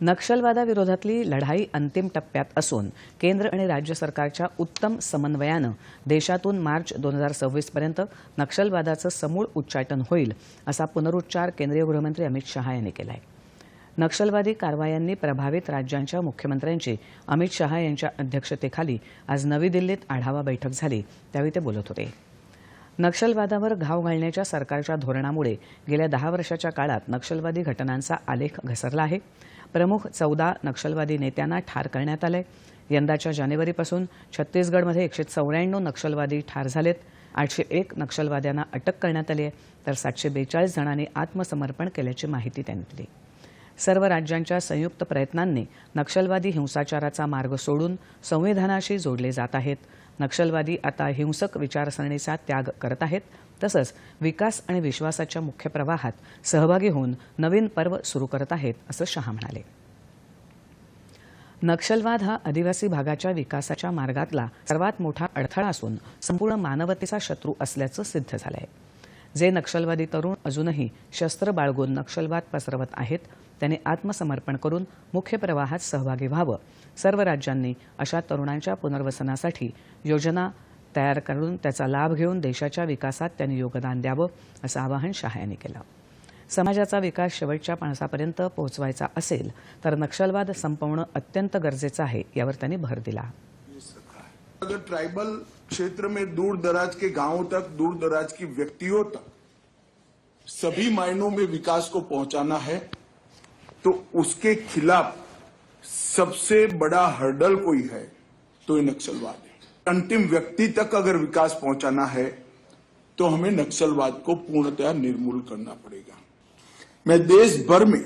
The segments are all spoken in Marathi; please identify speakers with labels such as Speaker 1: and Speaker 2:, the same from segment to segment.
Speaker 1: नक्षलवादाविरोधातली लढाई अंतिम टप्प्यात असून केंद्र आणि राज्य सरकारच्या उत्तम समन्वयानं देशातून मार्च दोन हजार सव्वीसपर्यंत नक्षलवादाचं समूळ उच्चाटन होईल असा पुनरुच्चार केंद्रीय गृहमंत्री अमित शहा यांनी केला आहे नक्षलवादी कारवायांनी प्रभावित राज्यांच्या मुख्यमंत्र्यांची अमित शहा यांच्या अध्यक्षतेखाली आज नवी दिल्लीत आढावा बैठक झाली. त्यावेळी ते बोलत होते. नक्षलवादावर घाव घालण्याच्या सरकारच्या धोरणामुळे गेल्या दहा वर्षाच्या काळात नक्षलवादी घटनांचा आलेख घसरला आहे. प्रमुख चौदा नक्षलवादी नेत्यांना ठार करण्यात आलंय. यंदाच्या जानेवारीपासून छत्तीसगडमध्ये एकशे चौऱ्याण्णव नक्षलवादी ठार झालेत. आठशे एक नक्षलवाद्यांना अटक करण्यात आली आहे. तर सातशे बेचाळीस जणांनी आत्मसमर्पण केल्याची माहिती त्यांनी दिली. सर्व राज्यांच्या संयुक्त प्रयत्नांनी नक्षलवादी हिंसाचाराचा मार्ग सोडून संविधानाशी जोडले जात आहेत. नक्षलवादी आता हिंसक विचारसरणीचा त्याग करत आहेत. तसंच विकास आणि विश्वासाच्या मुख्य प्रवाहात सहभागी होऊन नवीन पर्व सुरू करत आहेत असं शहा म्हणाले. नक्षलवाद हा आदिवासी भागाच्या विकासाच्या मार्गातला सर्वात मोठा अडथळा असून संपूर्ण मानवतेचा शत्रू असल्याचं सिद्ध झालं आहे जे नक्षलवादी तरुण अजूनही शस्त्र बाळगून नक्षलवाद पसरवत आहेत त्यांनी आत्मसमर्पण करून मुख्य प्रवाहात सहभागी व्हावं. सर्व राज्यांनी अशा तरुणांच्या पुनर्वसनासाठी योजना तयार करून त्याचा लाभ घेऊन देशाच्या विकासात त्यांनी योगदान द्यावं असं आवाहन शाह यांनी केलं. समाजाचा विकास शेवटच्या माणसापर्यंत पोहोचवायचा असेल तर नक्षलवाद संपवणं अत्यंत गरजेचं आहे यावर त्यांनी भर दिला.
Speaker 2: अगर ट्राइबल क्षेत्र में दूर दराज के गाँवों तक दूर दराज की व्यक्तियों तक सभी मायनों में विकास को पहुंचाना है तो उसके खिलाफ सबसे बड़ा हर्डल कोई है तो ये नक्सलवाद है। अंतिम व्यक्ति तक अगर विकास पहुंचाना है तो हमें नक्सलवाद को पूर्णतः निर्मूल करना पड़ेगा। मैं देश भर में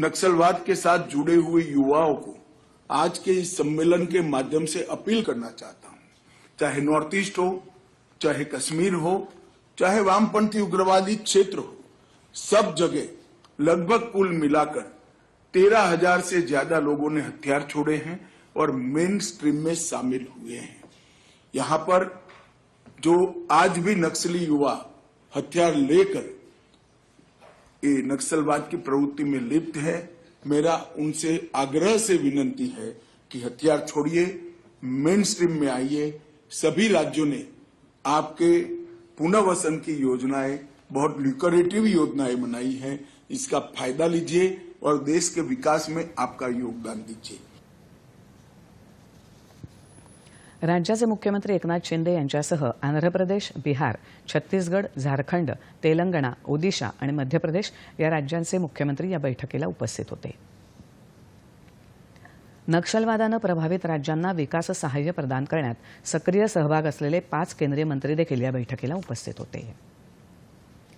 Speaker 2: नक्सलवाद के साथ जुड़े हुए युवाओं को आज के इस सम्मेलन के माध्यम से अपील करना चाहता हूँ। चाहे नॉर्थ ईस्ट हो, चाहे कश्मीर हो, चाहे वामपंथी उग्रवादी क्षेत्र हो, सब जगह लगभग कुल मिलाकर तेरह हज़ार से ज़्यादा लोगों ने हथियार छोड़े हैं और मेन स्ट्रीम में शामिल हुए हैं। यहाँ पर जो आज भी नक्सली युवा हथियार लेकर नक्सलवाद की प्रवृत्ति में लिप्त है मेरा उनसे आग्रह से विनंती है कि हथियार छोड़िए मेन स्ट्रीम में आइए। सभी राज्यों ने आपके पुनर्वसन की योजनाएँ, बहुत लिकोरेटिव योजनाएँ बनाई हैं। इसका फ़ायदा लीजिए और देश के विकास में आपका योगदान दीजिए।
Speaker 1: राज्याचे मुख्यमंत्री एकनाथ शिंदे यांच्यासह आंध्र प्रदेश बिहार छत्तीसगड झारखंड तेलंगणा ओदिशा आणि मध्य प्रदेश या राज्यांचे मुख्यमंत्री या बैठकीला उपस्थित होते. नक्षलवादानं प्रभावित राज्यांना विकास सहाय्य प्रदान करण्यात सक्रिय सहभाग असलेले पाच केंद्रीय मंत्री देखील या बैठकीला उपस्थित होते.